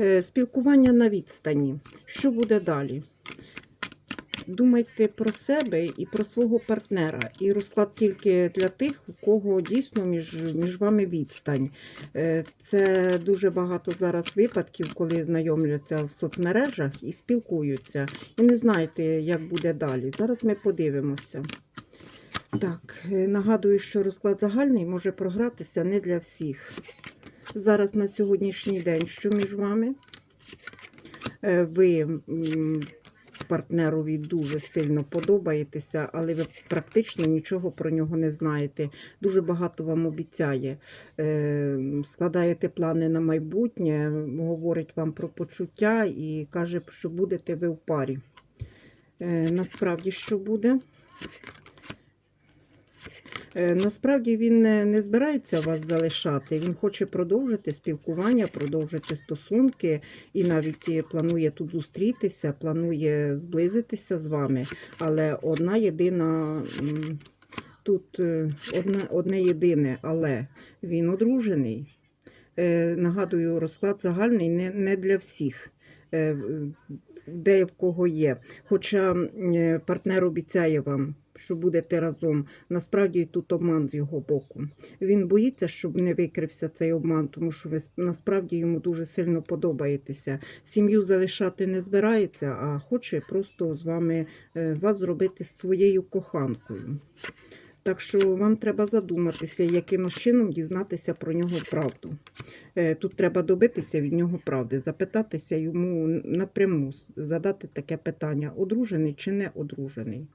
Е, Спілкування на відстані. Що буде далі? Думайте про себе і про свого партнера. І розклад тільки для тих, у кого дійсно між, між вами відстань. Е, Це дуже багато зараз випадків, коли знайомляться в соцмережах і спілкуються. І не знаєте, як буде далі. Зараз ми подивимося. Так, е, нагадую, що розклад загальний може програтися не для всіх. Зараз на сьогоднішній день, що між вами? Е, Ви партнерові дуже сильно подобаєтеся, але ви практично нічого про нього не знаєте. Дуже багато вам обіцяє. Е, Складаєте плани на майбутнє, говорить вам про почуття і каже, що будете ви в парі. Е, Насправді, що буде? Е, Насправді він не, збирається вас залишати. Він хоче продовжити спілкування, продовжити стосунки і навіть е, планує тут зустрітися, планує зблизитися з вами. Але одна єдина тут е, одне, одне єдине, але він одружений. Нагадую, розклад загальний не, не для всіх. Е, Де в кого є. Хоча е, партнер обіцяє вам, що будете разом. Насправді тут обман з його боку. Він боїться, щоб не викрився цей обман, тому що ви насправді йому дуже сильно подобаєтеся. Сім'ю залишати не збирається, а хоче просто з вами е, вас зробити своєю коханкою. Так що вам треба задуматися, яким чином дізнатися про нього правду. Е, Тут треба добитися від нього правди, запитатися йому напряму, задати таке питання: одружений чи не одружений.